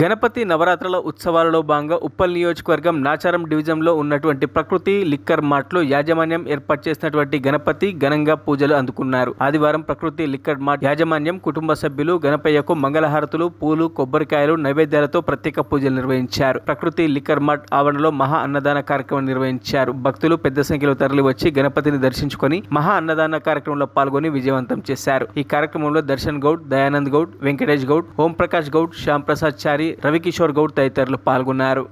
గణపతి నవరాత్రుల ఉత్సవాలలో భాగంగా ఉప్పల్ నియోజకవర్గం నాచారం డివిజన్లో ఉన్నటువంటి ప్రకృతి లిక్కర్ మార్ట్లో యాజమాన్యం ఏర్పాటు చేసినటువంటి గణపతి ఘనంగా పూజలు అందుకున్నారు. ఆదివారం ప్రకృతి లిక్కర్ మార్ట్ యాజమాన్యం కుటుంబ సభ్యులు గణపయ్యకు మంగళహారతులు పూలు కొబ్బరికాయలు నైవేద్యాలతో ప్రత్యేక పూజలు నిర్వహించారు. ప్రకృతి లిక్కర్ మార్ట్ ఆవరణలో మహా అన్నదాన కార్యక్రమం నిర్వహించారు. భక్తులు పెద్ద సంఖ్యలో తరలివచ్చి గణపతిని దర్శించుకొని మహా అన్నదాన కార్యక్రమంలో పాల్గొని విజయవంతం చేశారు. ఈ కార్యక్రమంలో దర్శన్ గౌడ్ దయానంద్ గౌడ్ వెంకటేష్ గౌడ్ ఓం ప్రకాష్ గౌడ్ శ్యాంప్రసాద్ చారి రవికిషోర్ గౌడ్ తదితరులు పాల్గొన్నారు.